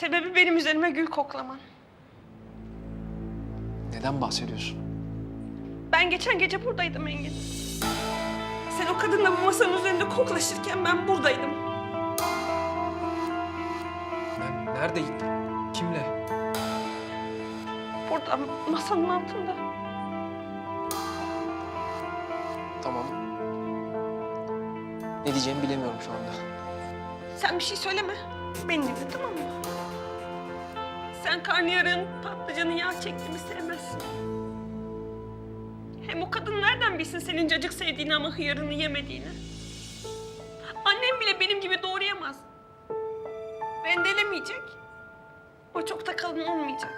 Sebebi benim üzerime gül koklaman. Neden bahsediyorsun? Ben geçen gece buradaydım Engin. Sen o kadınla bu masanın üzerinde koklaşırken ben buradaydım. Ben neredeydim? Kimle? Burada masanın altında. Tamam. Ne diyeceğimi bilemiyorum şu anda. Sen bir şey söyleme. Beni dinle tamam mı? Sen karnıyarın patlıcanın yağ çektiğini sevmezsin. Hem o kadın nereden bilsin senin cacık sevdiğini ama hıyarını yemediğini? Annem bile benim gibi doğrayamaz. Rendelemeyecek. O çok da kalın olmayacak.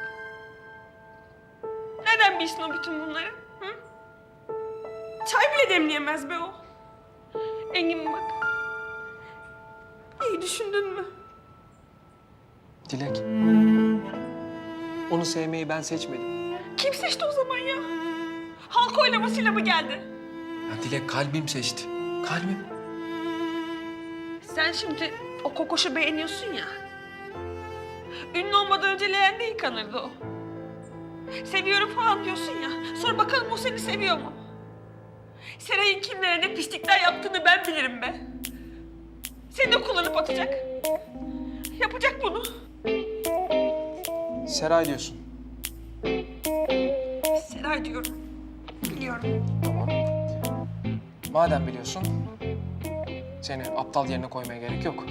Nereden bilsin o bütün bunları? Hı? Çay bile demleyemez be o. Engin bak. İyi düşündün mü? Dilek. Onu sevmeyi ben seçmedim. Kim seçti o zaman ya? Halk oylamasıyla mı geldi? Ya Dilek kalbim seçti. Kalbim. Sen şimdi o kokoşu beğeniyorsun ya. Ünlü olmadan önce leğende yıkanırdı o. Seviyorum falan diyorsun ya. Sor bakalım o seni seviyor mu? Seray'ın kimlere ne pislikler yaptığını ben bilirim be. Seni de kullanıp atacak. Yapacak bunu. Seray diyorsun. Seray diyorum. Biliyorum. Tamam. Madem biliyorsun, seni aptal yerine koymaya gerek yok.